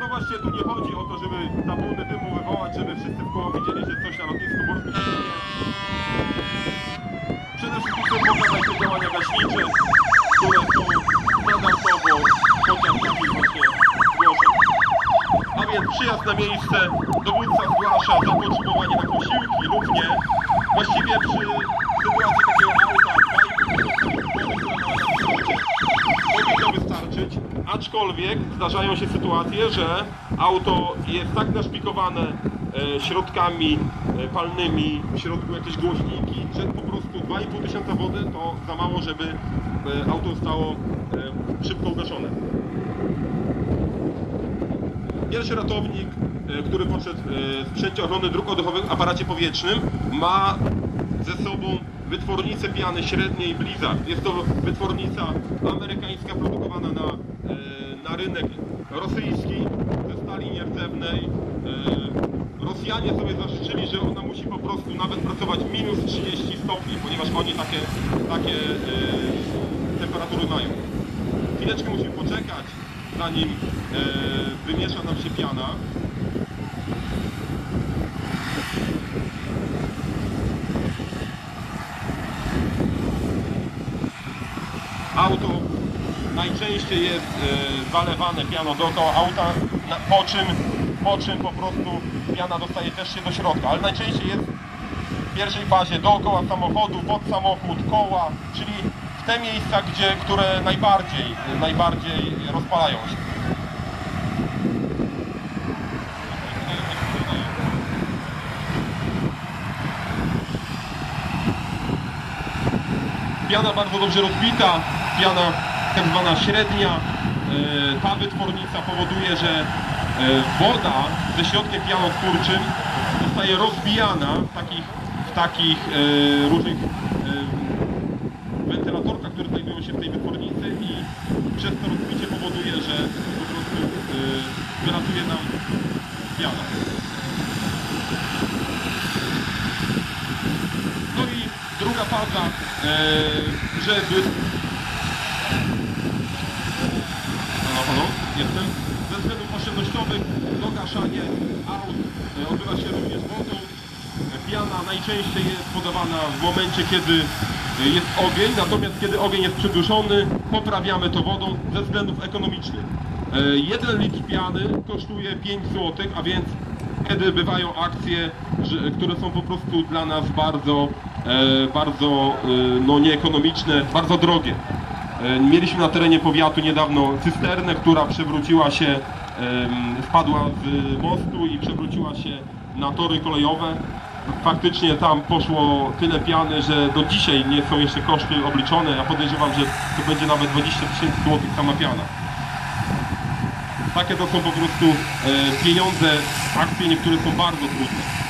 No właśnie tu nie chodzi o to, żeby tabuny dymu wywołać, żeby wszyscy w koło widzieli, że coś na lotnisku morskim się dzieje. Przede wszystkim chcę pokazać te działania gaśnicze, które są standardowo podczas takich właśnie zgłoszeń. A więc przyjazd na miejsce, dowódca zgłasza zapotrzebowanie na aczkolwiek zdarzają się sytuacje, że auto jest tak naszpikowane e, środkami e, palnymi, w środku jakieś głośniki, że po prostu 2,5 tysiąca wody to za mało, żeby e, auto zostało szybko ugaszone. Pierwszy ratownik, który podszedł w sprzęcie ochrony dróg oddechowych w aparacie powietrznym, ma ze sobą wytwornicę piany średniej Blizzard. Jest to wytwornica amerykańska produkowana na, rynek rosyjski ze stali nierdzewnej. E, Rosjanie sobie zażyczyli, że ona musi po prostu nawet pracować minus 30 stopni, ponieważ oni takie, takie e, temperatury mają. Chwileczkę musimy poczekać, zanim e, wymiesza nam się piana. Auto najczęściej jest e, zalewane piano dookoła auta, po, czym, po czym po prostu piana dostaje też się do środka, ale najczęściej jest w pierwszej fazie dookoła samochodu, pod samochód, koła, czyli w te miejsca, gdzie, które najbardziej, najbardziej rozpalają się. Piana bardzo dobrze rozbita, piana tak zwana średnia. E, Ta wytwornica powoduje, że e, woda ze środkiem pianotwórczym zostaje rozbijana w takich, w takich e, różnych wentylatorkach, które znajdują się w tej wytwornicy i przez to rozbicie powoduje, że po prostu wylatuje nam piana. No i druga faza, żeby... jestem. Ze względów oszczędnościowych dogaszanie aut e, odbywa się również wodą. E, Piana najczęściej jest podawana w momencie, kiedy e, jest ogień, natomiast kiedy ogień jest przyduszony, poprawiamy to wodą ze względów ekonomicznych. E, Jeden litr piany kosztuje 5 zł, a więc kiedy bywają akcje, które są po prostu dla nas bardzo, bardzo no, nieekonomiczne, bardzo drogie. E, Mieliśmy na terenie powiatu niedawno cysternę, która przewróciła się, wpadła z mostu i przewróciła się na tory kolejowe. Faktycznie tam poszło tyle piany, że do dzisiaj nie są jeszcze koszty obliczone. Ja podejrzewam, że to będzie nawet 20 tysięcy złotych sama piana. Takie to są po prostu e, pieniądze, akcje niektóre są bardzo trudne.